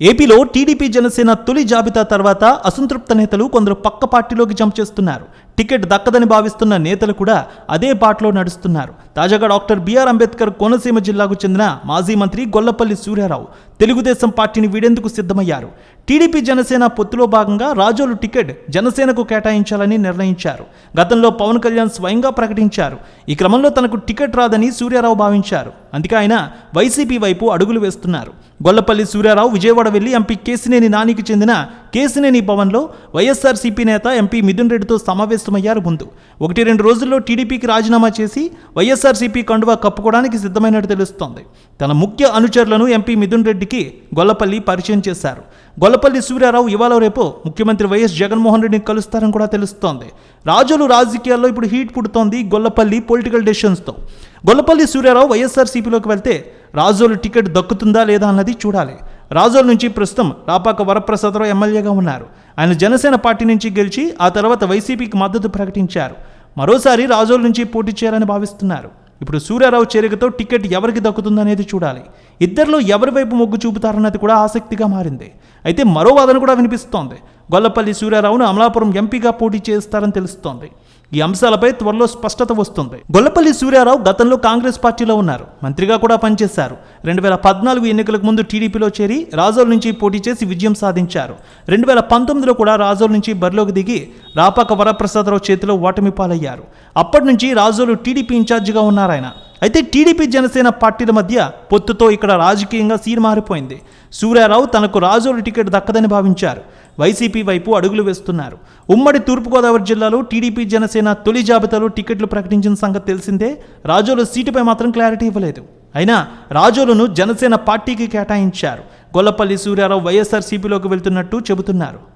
ఏపీలో టీడీపీ జనసేన తొలి జాబితా తర్వాత అసంతృప్త నేతలు కొందరు పక్క పార్టీలోకి జంప్ చేస్తున్నారు. టికెట్ దక్కదని భావిస్తున్న నేతలు కూడా అదే బాటలో నడుస్తున్నారు. తాజాగా డాక్టర్ బిఆర్ అంబేద్కర్ కోనసీమ జిల్లాకు చెందిన మాజీ మంత్రి గొల్లపల్లి సూర్యారావు తెలుగుదేశం పార్టీని వీడేందుకు సిద్ధమయ్యారు. టీడీపీ జనసేన పొత్తులో భాగంగా రాజోలు టికెట్ జనసేనకు కేటాయించాలని నిర్ణయించారు. గతంలో పవన్ కళ్యాణ్ స్వయంగా ప్రకటించారు. ఈ క్రమంలో తనకు టికెట్ రాదని సూర్యారావు భావించారు. అందుకే ఆయన వైసీపీ వైపు అడుగులు వేస్తున్నారు. గొల్లపల్లి సూర్యారావు విజయవాడ వెళ్ళి ఎంపీ కేసినేని నానికి చెందిన కేసినేని భవన్లో వైఎస్ఆర్సీపీ నేత ఎంపీ మిథున్ రెడ్డితో సమావేశం సమావేశమయ్యారు ముందు. ఒకటి రెండు రోజుల్లో టీడీపీకి రాజీనామా చేసి వైఎస్ఆర్సీపీ కండువా కప్పుకోవడానికి సిద్ధమైనట్టు తెలుస్తోంది. తన ముఖ్య అనుచరులను ఎంపీ మిథున్ రెడ్డికి గొల్లపల్లి పరిచయం చేశారు. గొల్లపల్లి సూర్యారావు ఇవాళ రేపు ముఖ్యమంత్రి వైఎస్ జగన్మోహన్ రెడ్డిని కలుస్తారని కూడా తెలుస్తోంది. రాజులు రాజకీయాల్లో ఇప్పుడు హీట్ పుడుతోంది గొల్లపల్లి పొలిటికల్ డెసిషన్స్తో. గొల్లపల్లి సూర్యారావు వైఎస్ఆర్సీపీలోకి వెళ్తే రాజోలు టికెట్ దక్కుతుందా లేదా అన్నది చూడాలి. రాజోల నుంచి ప్రస్తుతం రాపాక వరప్రసాదరావు ఎమ్మెల్యేగా ఉన్నారు. ఆయన జనసేన పార్టీ నుంచి గెలిచి ఆ తర్వాత వైసీపీకి మద్దతు ప్రకటించారు. మరోసారి రాజోల నుంచి పోటీ చేయాలని భావిస్తున్నారు. ఇప్పుడు సూర్యారావు చేరికతో టికెట్ ఎవరికి దక్కుతుందనేది చూడాలి. ఇద్దరిలో ఎవరి వైపు మొగ్గు చూపుతారన్నది కూడా ఆసక్తిగా మారింది. అయితే మరో వాదన కూడా వినిపిస్తోంది. గొల్లపల్లి సూర్యారావును అమలాపురం ఎంపీగా పోటీ చేస్తారని తెలుస్తోంది. ఈ అంశాలపై త్వరలో స్పష్టత వస్తుంది. గొల్లపల్లి సూర్యారావు గతంలో కాంగ్రెస్ పార్టీలో ఉన్నారు. మంత్రిగా కూడా పనిచేశారు. రెండు వేల పద్నాలుగు ఎన్నికలకు ముందు టీడీపీలో చేరి రాజోల్ నుంచి పోటీ చేసి విజయం సాధించారు. రెండు వేల పంతొమ్మిదిలో కూడా రాజోల్ నుంచి బరిలోకి దిగి రాపాక వరప్రసాదరావు చేతిలో ఓటమి పాలయ్యారు అప్పటి నుంచి రాజోలు టీడీపీ ఇన్ఛార్జిగా ఉన్నారాయన. అయితే టీడీపీ జనసేన పార్టీల మధ్య పొత్తుతో ఇక్కడ రాజకీయంగా సీన్ మారిపోయింది. సూర్యారావు తనకు రాజోలు టికెట్ దక్కదని భావించారు. వైసీపీ వైపు అడుగులు వేస్తున్నారు. ఉమ్మడి తూర్పుగోదావరి జిల్లాలో టీడీపీ జనసేన తొలి జాబితాలో టికెట్లు ప్రకటించిన సంగతి తెలిసిందే. రాజోలు సీటుపై మాత్రం క్లారిటీ ఇవ్వలేదు. అయినా రాజోలును జనసేన పార్టీకి కేటాయించారు. గొల్లపల్లి సూర్యారావు వైఎస్ఆర్సీపీలోకి వెళ్తున్నట్టు చెబుతున్నారు.